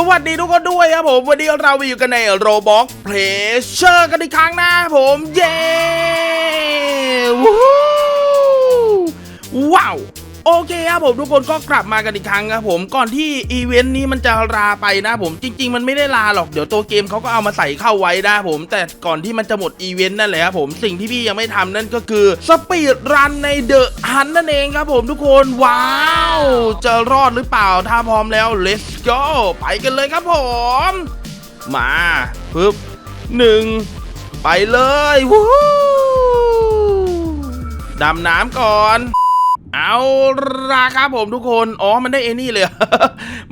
สวัสดีทุกคนด้วยครับผม วันนี้เราไปอยู่กันในโรบอกเพลเชอร์กันอีกครั้งนะผม เย้ว้าว โอเคครับผมทุกคนก็กลับมากันอีกครั้งครับผมก่อนที่อีเวนต์นี้มันจะลาไปนะผมจริง ๆ มันไม่ได้ลาหรอกเดี๋ยวตัวเกมเขาก็เอามาใส่เข้าไว้นะผมแต่ก่อนที่มันจะหมดอีเวนต์นั่นแหละครับผมสิ่งที่พี่ยังไม่ทำนั่นก็คือสปีดรันในเดอะฮันนั่นเองครับผมทุกคนว้าว จะรอดหรือเปล่าถ้าพร้อมแล้ว let's go ไปกันเลยครับผม มาปึ๊บหนึ่งไปเลยวู้ฮู้ดำน้ำก่อน เอาราครับผมทุกคน อ๋อ มันได้เอนี่เลยเหรอ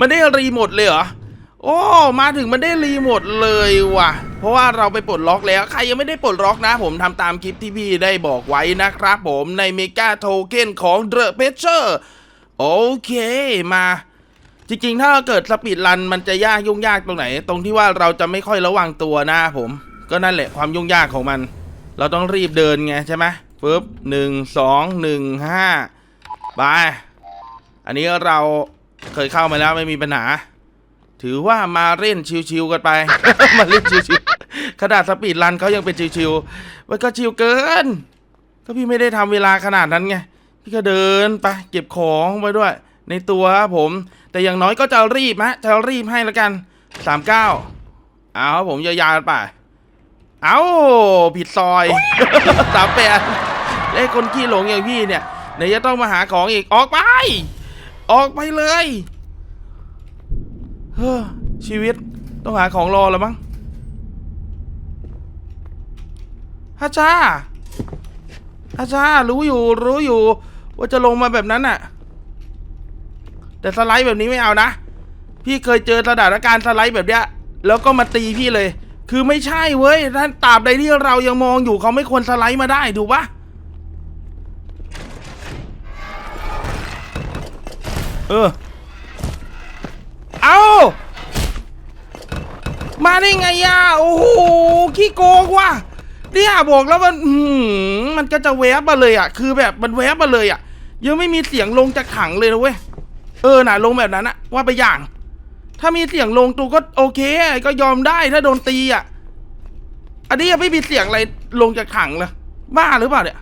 มันได้รีโมทเลยเหรอ โอ้ มาถึงมันได้รีโมทเลยว่ะ เพราะว่าเราไปปลดล็อกแล้ว ใครยังไม่ได้ปลดล็อกนะ ผมทำตามคลิปที่พี่ได้บอกไว้นะครับผมในเมกาโทเค็นของ The p e t c h e r โอเค มา จริงๆ ถ้าเกิดสปีดรันมันจะยากยุ่งยากตรงไหน ตรงที่ว่าเราจะไม่ค่อยระวังตัวนะผม ก็นั่นแหละความยุ่งยากของมัน เราต้องรีบเดินไงใช่ไหมปึ๊บหนึ่งสองหนึ่งห้า ไป อันนี้เราเคยเข้ามาแล้วไม่มีปัญหา ถือว่ามาเล่นชิวๆกันไป มาเล่นชิวๆขนาดสปีดรันเขายังเป็นชิวๆมันก็ชิวเกิน ก็พี่ไม่ได้ทำเวลาขนาดนั้นไง พี่ก็เดินไป เก็บของไปด้วย ในตัวครับผม แต่อย่างน้อยก็จะรีบฮะจะรีบให้แล้วกันสามเก้าเอาครับผมยาวๆไป เอาผิดซอยสามแปดไอ้คนขี้หลงอย่างพี่เนี่ย ไหนจะต้องมาหาของอีกออกไป ออกไปเลยเฮ้อชีวิตต้องหาของรอแล้วมั้งฮัชาฮัชารู้อยู่รู้อยู่ ว่าจะลงมาแบบนั้นน่ะ แต่สไลด์แบบนี้ไม่เอานะ พี่เคยเจอสถานการณ์สไลด์แบบเนี้ย แล้วก็มาตีพี่เลย คือไม่ใช่เว้ยท่านตราบใดที่เรายังมองอยู่เขาไม่ควรสไลด์มาได้ถูกปะ เออ เอามาได้ไงอะโอ้โหขี้โกงว่ะเนี่ยบอกแล้วมันมันก็จะแวบมาเลยอะ คือแบบมันแวบมาเลยอะ ยังไม่มีเสียงลงจากถังเลยนะเว้ย เออน่ะลงแบบนั้นอะว่าไปอย่าง ถ้ามีเสียงลงตูก็โอเค ก็ยอมได้ถ้าโดนตีอะ อันนี้ยังไม่มีเสียงอะไรลงจากถังเลยบ้าหรือเปล่าเนี่ย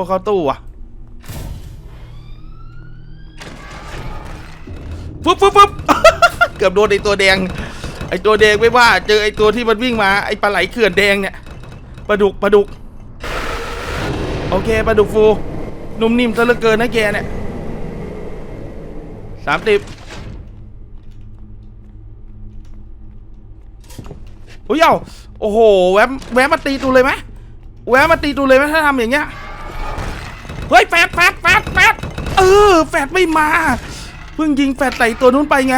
วกเขาตู้อะปุ๊บปุ๊บปุ๊บเกือบโดนไอตัวแดง ไอตัวแดงไม่ว่า เจอไอตัวที่มันวิ่งมาไอปลาไหลเขื่อนแดงเนี่ยปลาดุกปลาดุก โอเคปลาดุกฟูนุ่มนิ่มซะเหลือเกินนะแกเนี่ยสามสิบโอ้ยเอ้าโอ้โห แวบแวบมาตีตูเลยไหมแวบมาตีตูเลยไหมถ้าทำอย่างเงี้ย เฮ้ยแฟดแฟดแฟดแฟดเออแฟดไม่มา เพิ่งยิงแฟดใส่ตัวนู้นไปไง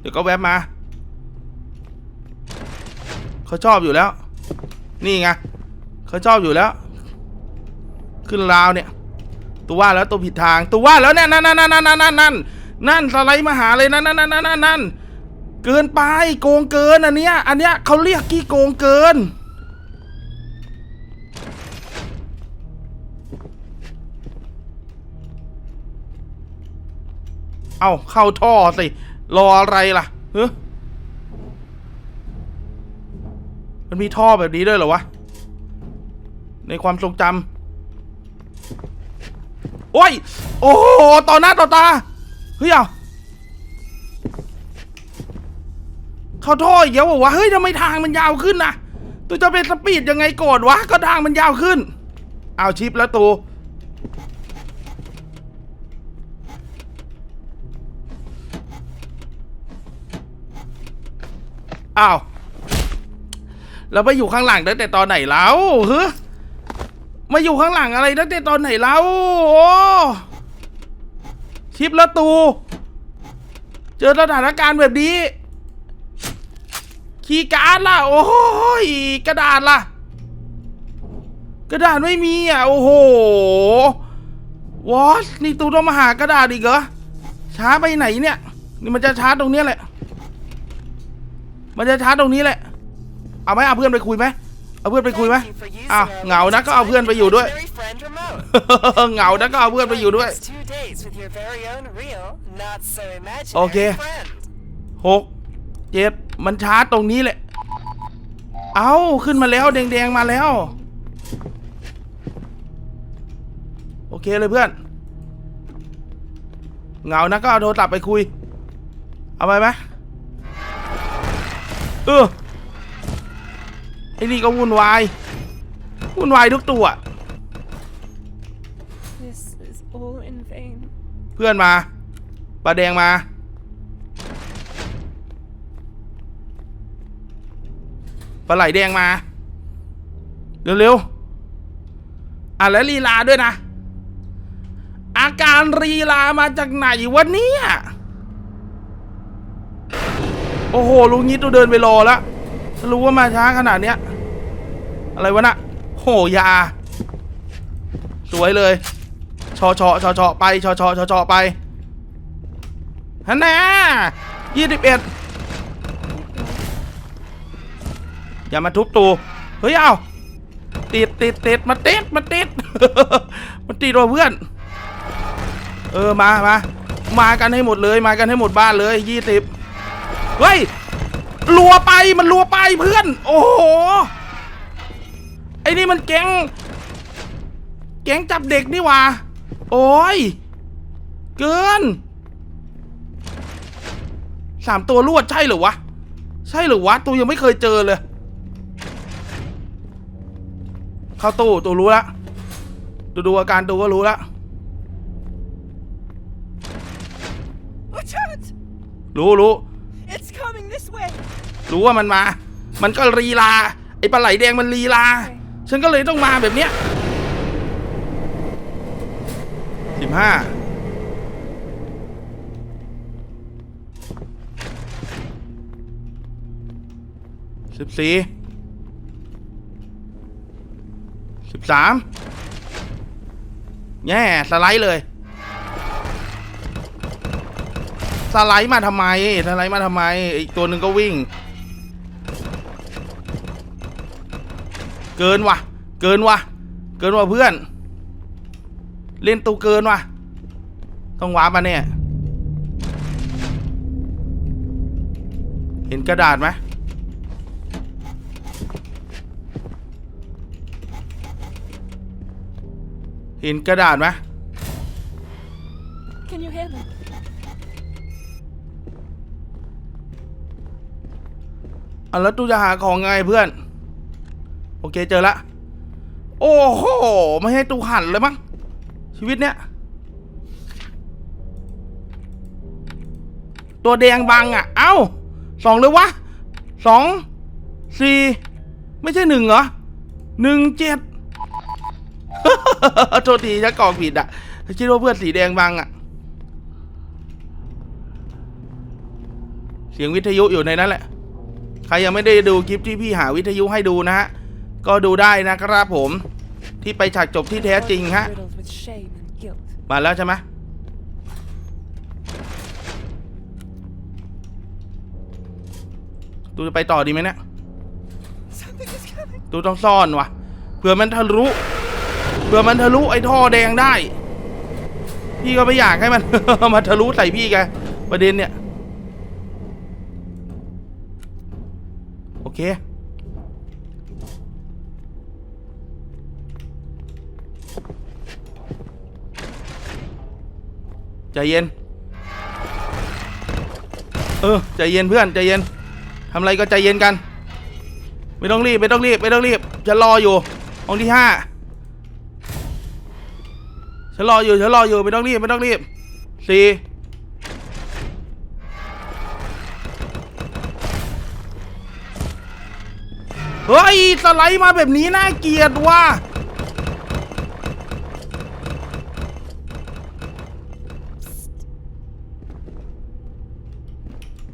เดี๋ยวก็แวบมา เขาชอบอยู่แล้ว นี่ไงเขาชอบอยู่แล้ว ขึ้นราวเนี่ย ตัวว่าแล้วตัวผิดทาง ตัวว่าแล้วเนี่ยนั่นนั่นนั่นนั่นนั่นนั่นนั่นสไลด์มาหาเลยนั่นนั่นนั่นนั่นนั่นเกินไปโกงเกินอันเนี้ยอันเนี้ยเขาเรียกกี้โกงเกิน เอาเข้าท่อสิ รออะไรล่ะเฮ้มันมีท่อแบบนี้ด้วยเหรอวะ ในความทรงจำโอ้ย โอ้โหต่อหน้าต่อตา เฮ้ยเอาเข้าท่ออีกแล้วเหรอวะ เฮ้ยทำไมทางมันยาวขึ้นนะตัวจะเป็นสปีดยังไงก่อนวะ ก็ทางมันยาวขึ้น เอาชิปแล้วตู อ้าวเราไปอยู่ข้างหลังตั้งแต่ตอนไหนแล้วเฮ้มาอยู่ข้างหลังอะไรตั้งแต่ตอนไหนแล้วโอ้ชิปแล้วตู เจอสถานการณ์แบบนี้คีย์การ์ดล่ะ โอ้ยกระดาษล่ะ กระดาษไม่มีอะ โอ้โหวอสนี่ตูต้องมาหากระดาษอีกเหรอช้าไปไหนเนี่ย นี่มันจะช้าตรงเนี้ยแหละ มันจะช้าตรงนี้แหละ เอาไหมเอาเพื่อนไปคุยไหมเอาเพื่อนไปคุยไหม Thank you for using อ้าว our เหงานะก็เอาเพื่อนไปอยู่ด้วย legendary friend remote. เหงานะก็เอาเพื่อนไปอยู่ด้วย Those two days with your very own real, not so imaginary โอเค friend. หกเจ็ดมันชาร์จตรงนี้แหละ เอาขึ้นมาแล้วแดงๆมาแล้ว โอเคเลยเพื่อน เหงานะก็เอาโทรศัพท์ไปคุย เอาไปไหมเออไอ้นี่ก็วุ่นวายวุ่นวายทุกตัว This is all in vain. เพื่อนมาปลาแดงมา ปลาไหลแดงมา เร็วๆ อะแล้วลีลาด้วยนะ อาการลีลามาจากไหนวะเนี่ย โอ้โหลุงนี้ตัวเดินไปรอแล้วรู้ว่ามาช้าขนาดเนี้ย อะไรวะน่ะโหยา สวยเลยชอชอชอชอไปชอชอชอชอไปฮันน่ายี่สิบเอ็ดอย่ามาทุบตูเฮ้ยเอาติดติดติดมาติดมาติดมันติดว่ะเพื่อน เออมามามากันให้หมดเลย มากันให้หมดบ้านเลยยี่สิบ เฮ้ยรัวไปมันรัวไปเพื่อน โอ้โห ไอ้นี่มันแก๊ง แก๊งจับเด็กนี่หว่า โอ้ย เกินสามตัวรวดใช่เหรือวะ ใช่เหรือวะตูยังไม่เคยเจอเลย เข้าตู้ตูรู้ละตูดูอาการตูก็รู้ละ Watch out! รู้รู้ รู้ว่ามันมา มันก็ลีลา ไอ้ปลาไหลแดงมันลีลา ฉันก็เลยต้องมาแบบเนี้ยสิบห้าสิบสี่สิบสามแง่สไลด์เลย สไลด์มาทำไม สไลด์มาทำไม อีกตัวหนึ่งก็วิ่ง เกินว่ะ เกินว่ะ เกินว่ะเพื่อน เล่นตูเกินว่ะ ต้องว้าร์ปมาเนี่ย เห็นกระดาษไหมเห็นกระดาษไหม Can you hear them? อะแล้วตูจะหาของไงเพื่อน โอเคเจอละ โอ้โห ไม่ให้ตูหันเลยมั้งชีวิตเนี้ย ตัวแดงบังอะ เอ้าสองเลยวะสองสี่ไม่ใช่หนึ่งเหรอหนึ่งเจ็ดโทษทีจะกอกผิดอะคิดว่าเพื่อนสีแดงบังอะ เสียงวิทยุอยู่ในนั้นแหละ ใครยังไม่ได้ดูคลิปที่พี่หาวิทยุให้ดูนะฮะ ก็ดูได้นะครับผมที่ไปฉากจบที่แท้จริงฮะ Riddled with shame and guilt. มาแล้วใช่ไหมตูจะไปต่อดีไหมเนี่ย Something is coming! ตูต้องซ่อนวะเผื่อมันทะลุเผื่อมันทะลุไอ้ท่อแดงได้ พี่ก็ไม่อยากให้มัน มาทะลุใส่พี่แกประเด็นเนี่ย โอเค เย็น เออใจเย็นเพื่อนใจเย็นทำอะไรก็ใจเย็นกัน ไม่ต้องรีบไม่ต้องรีบไม่ต้องรีบฉันรออยู่ห้องที่ห้าฉันรออยู่ฉันรออยู่ไม่ต้องรีบไม่ต้องรีบสี่เฮ้ยสไลด์มาแบบนี้น่าเกลียดว่ะ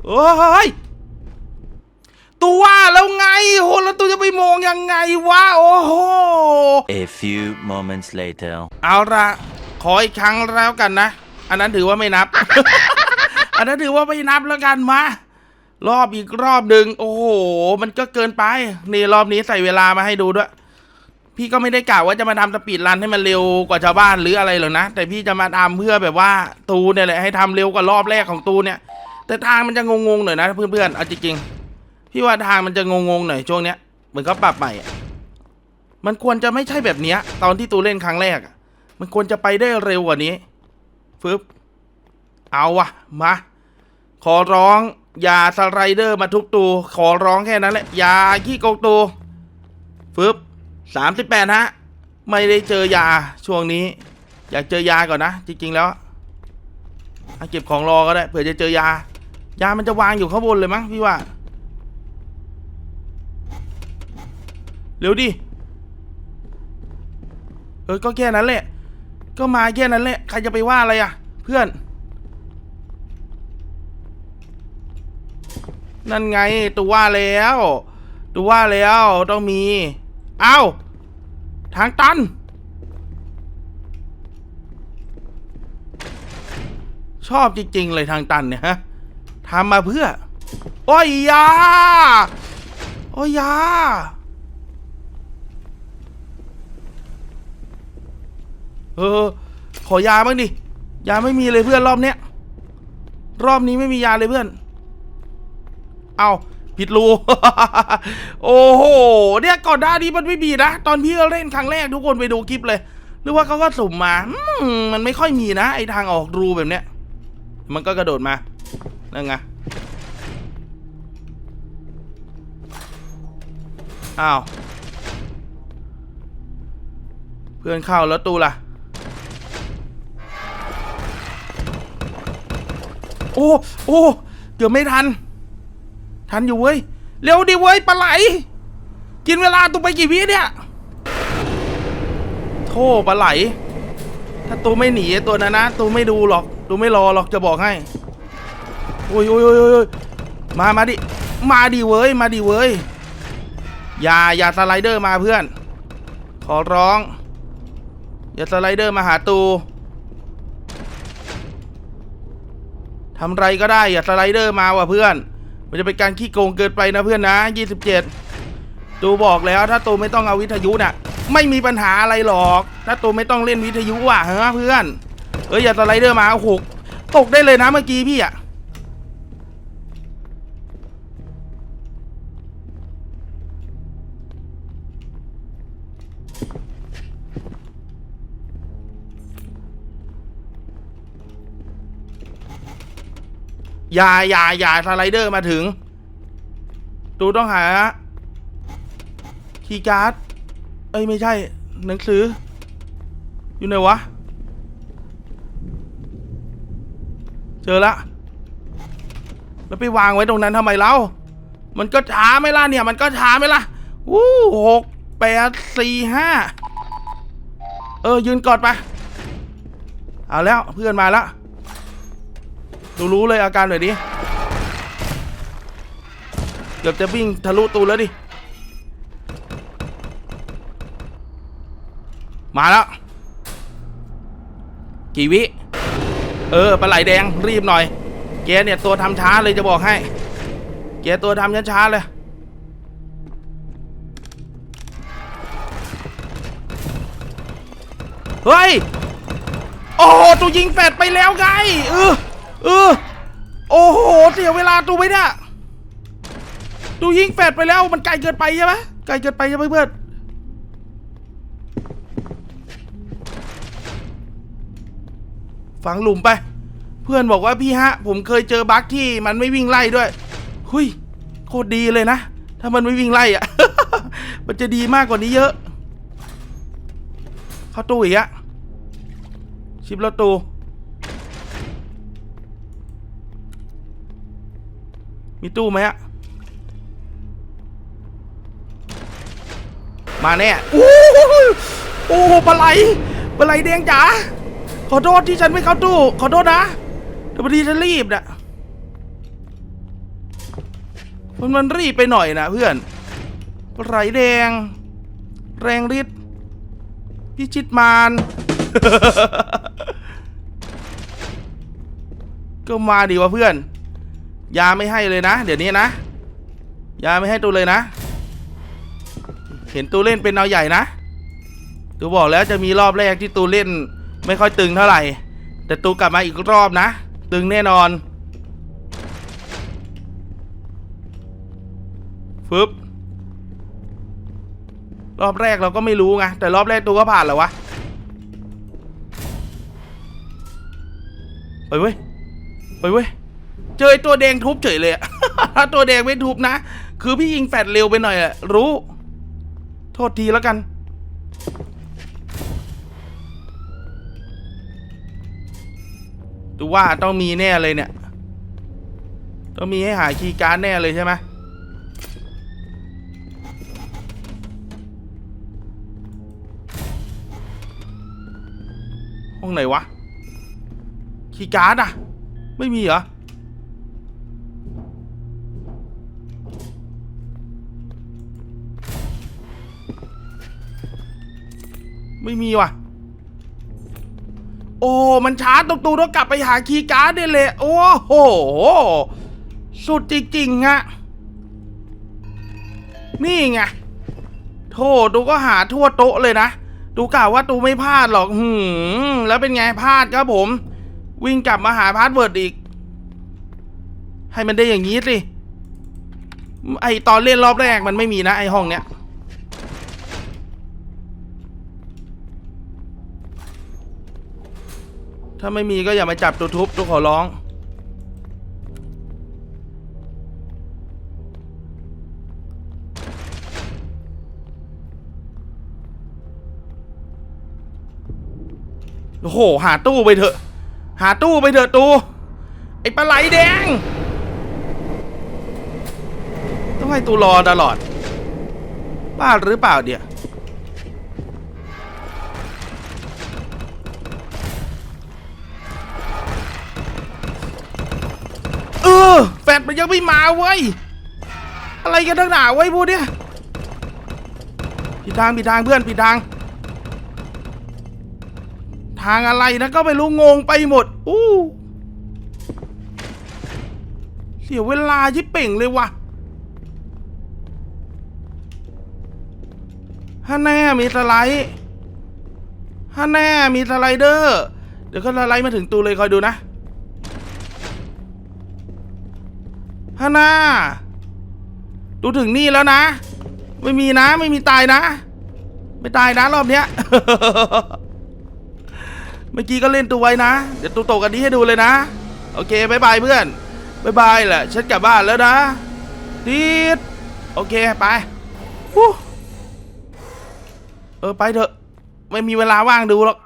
เฮ้ยตัวว่าแล้วไงโหแล้วตัวจะไปมองยังไงวะโอ้โห A few moments later. เอาละขออีกครั้งแล้วกันนะ อันนั้นถือว่าไม่นับ อันนั้นถือว่าไม่นับแล้วกันมารอบอีกรอบหนึ่งโอ้โห มันก็เกินไป นี่รอบนี้ใส่เวลามาให้ดูด้วย พี่ก็ไม่ได้กล่าวว่าจะมาทำสปีดรันให้มันเร็วกว่าชาวบ้านหรืออะไรหรอกนะ แต่พี่จะมาทำเพื่อแบบว่าตูเนี่ยแหละให้ทำเร็วกว่ารอบแรกของตูเนี่ย แต่ทางมันจะงงๆหน่อยนะเพื่อนๆเอาจริงๆพี่ว่าทางมันจะงงๆหน่อยช่วงเนี้ยเหมือนก็ปรับใหม่มันควรจะไม่ใช่แบบเนี้ย ตอนที่ตูเล่นครั้งแรกมันควรจะไปได้เร็วกว่านี้ฟึบเอาวะมาขอร้องอย่าสไลเดอร์มาทุกตัวขอร้องแค่นั้นแหละอย่าขี้โกงตัวฟึบสามสิบแปดฮะ ไม่ได้เจอยาช่วงนี้ อยากเจอยาก่อนนะ จริง ๆ แล้วเอาเก็บของรอก็ได้เผื่อจะเจอยา ยามันจะวางอยู่ข้างบนเลยมั้งพี่ว่า เร็วดิ เออ ก็แค่นั้นแหละ ก็มาแค่นั้นแหละ ใครจะไปว่าอะไรอะ เพื่อน นั่นไงตัวว่าแล้วตัวว่าแล้วต้องมี เอ้า ทางตัน ชอบจริง ๆ เลยทางตันเนี่ยฮะ ทำมาเพื่อ โอ้ยยา โอ้ยยา เออ ขอยาบ้างดิ ยาไม่มีเลยเพื่อนรอบเนี้ย รอบนี้ไม่มียาเลยเพื่อน เอาผิดรู โอ้โห เนี่ยก่อนหน้านี้มันไม่มีนะ ตอนพี่เล่นครั้งแรกทุกคนไปดูคลิปเลย หรือว่าเขาก็สุ่มมา มันไม่ค่อยมีนะ ไอทางออกรูแบบเนี้ย มันก็กระโดดมา นั่นไง อ้าว เพื่อนเข้าแล้วตูล่ะ โอ้ โอ้ เกือบไม่ทัน ทันอยู่เว้ย เร็วดิเว้ยปลาไหล กินเวลาตูไปกี่วิเนี่ย โธ่ปลาไหล ถ้าตูไม่หนีตัวนั้นนะตูไม่ดูหรอกตูไม่รอหรอกจะบอกให้ โอ้ยโอ้ยโอ้ยโอ้ยมามาดิ มาดิเว้ย มาดิเว้ย อย่า อย่าสไลเดอร์มาเพื่อน ขอร้อง อย่าสไลเดอร์มาหาตูทำไรก็ได้ อย่าสไลเดอร์มาว่ะเพื่อน มันจะเป็นการขี้โกงเกินไปนะเพื่อนนะ 27 ตูบอกแล้วถ้าตูไม่ต้องเอาวิทยุน่ะ ไม่มีปัญหาอะไรหรอก ถ้าตูไม่ต้องเล่นวิทยุอะเฮ้ยเพื่อน เอ้ยอย่าสไลเดอร์มาโอ้โหตกได้เลยนะเมื่อกี้พี่อะ อย่าอย่าอย่าสไลเดอร์มาถึง ตูต้องหาคีย์การ์ด เอ้ย ไม่ใช่ หนังสือ อยู่ไหนวะ เจอละ แล้วไปวางไว้ตรงนั้นทำไมเล่า มันก็ช้าไม่ล่ะเนี่ย มันก็ช้าไม่ล่ะวู้หกแปดสี่ห้าเออ ยืนกอดไป เอาแล้วเพื่อนมาแล้ว ดูรู้เลยอาการหน่อยดิ เกือบจะวิ่งทะลุตูแล้วดิ มาแล้ว กี่วิ เออปลาไหลแดงรีบหน่อย แกเนี่ยตัวทำช้าเลยจะบอกให้ แกตัวทำช้าๆเลย เฮ้ย โอ้โหตูยิงแฟดไปแล้วไงเออ เออ โอ้โห เสียเวลาตูไปเนี่ยตูยิงแฟดไปแล้ว มันไกลเกินไปใช่ไหมไกลเกินไปใช่ไหมเพื่อนฝังหลุมไป เพื่อนบอกว่าพี่ฮะ ผมเคยเจอบั๊กที่มันไม่วิ่งไล่ด้วย หุยโคตรดีเลยนะ ถ้ามันไม่วิ่งไล่อะมันจะดีมากกว่านี้เยอะ เข้าตู้อีกอะชิปรถตู้ มีตู้ไหมอะมาแน่โอ้โหโอ้โหปลาไหลปลาไหลแดงจ๋าขอโทษที่ฉันไม่เข้าตู้ ขอโทษนะแต่พอดีฉันรีบนะมันมันรีบไปหน่อยนะเพื่อนปลาไหลแดง แรงฤทธิ์พิชิตมารก็มาดีวะเพื่อน ยาไม่ให้เลยนะ เดี๋ยวนี้นะ ยาไม่ให้ตูเลยนะ เห็นตูเล่นเป็นเอาใหญ่นะตูบอกแล้วจะมีรอบแรกที่ตูเล่น ไม่ค่อยตึงเท่าไหร่ แต่ตูกลับมาอีกรอบนะ ตึงแน่นอนฟึบรอบแรกเราก็ไม่รู้ไงแต่รอบแรกตูก็ผ่านแล้ววะไปเว้ยไปเว้ย เจอตัวแดงทุบเฉยเลยอะถ้าตัวแดงไม่ทุบนะ คือพี่ยิงแฟดเร็วไปหน่อยอะรู้ โทษทีแล้วกันตูว่าต้องมีแน่เลยเนี่ย ต้องมีให้หาคีย์การ์ดแน่เลยใช่ไหมห้องไหนวะ คีย์การ์ดอะไม่มีเหรอ ไม่มีว่ะ โอ้ มันช้าตรงตูต้องกลับไปหาคีย์การ์ดได้เลย โอ้โห สุดจริงๆอะนี่ไง โทษตูก็หาทั่วโต๊ะเลยนะ ตูกล่าวว่าตูไม่พลาดหรอก หืม แล้วเป็นไงพลาดครับผม วิ่งกลับมาหาพาสเวิร์ดอีก ให้มันได้อย่างนี้สิ ไอตอนเล่นรอบแรกมันไม่มีนะไอห้องเนี้ย ถ้าไม่มีก็อย่ามาจับตัวทุบตัวขอร้อง โอ้โห หาตู้ไปเถอะ หาตู้ไปเถอะตู ไอ้ปลาไหลแดง ต้องให้ตูรอตลอด บ้าหรือเปล่าเดี๋ยว ออแฟดมันยังไม่มาเว้ย อะไรกันทั้งหนาไว้ยพูดเนี่ยผิดทางผิดทางเพื่อนผิดทาง ทางอะไรนะก็ไม่รู้งงไปหมด อู้เสียเวลายิบเป่งเลยวะฮันแน่มีสไลด์ฮันแน่มีสไลเดอร์ เดี๋ยวก็สไลด์มาถึงตูเลยคอยดูนะ ฮันน่าดูถึงนี่แล้วนะ ไม่มีนะ ไม่มีตายนะ ไม่ตายนะรอบเนี้ย เมื่อกี้ก็เล่นตัวไว้นะ เดี๋ยวตัวตกอันนี้ให้ดูเลยนะ โอเคบายบายเพื่อนบายบายแหละฉันกลับบ้านแล้วนะติดโอเคไปเออไปเถอะ ไม่มีเวลาว่างดูหรอก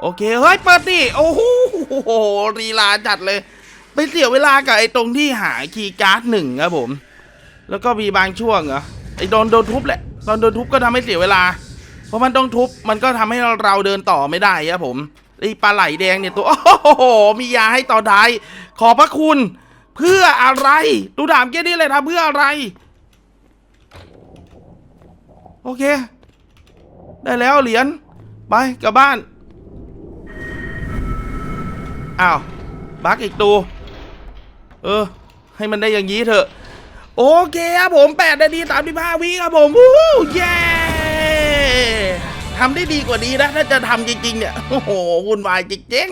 โอเค เฮ้ย เปิดดิ โอ้โหรีลาจัดเลย ไปเสียเวลากับไอ้ตรงที่หาคีย์การ์ดหนึ่งครับผม แล้วก็มีบางช่วงเหรอไอ้โดนโดนทุบแหละตอนโดนทุบก็ทำให้เสียเวลา เพราะมันต้องทุบมันก็ทำให้เราเดินต่อไม่ได้ครับผมไอ้ปลาไหลแดงเนี่ยตัวโอ้โหมียาให้ต่อท้าย ขอบพระคุณ เพื่ออะไรดูถามแค่นี้เลยทำเพื่ออะไร โอเค ได้แล้วเหรียญไปกลับบ้านอ้าวบักอีกตัว เออ ให้มันได้อย่างนี้เถอะ โอเคครับผม8นาที35วิครับผมวู้เย้ทำได้ดีกว่านี้นะ ถ้าจะทำจริงๆเนี่ย โอ้โหวุ่นวายจริง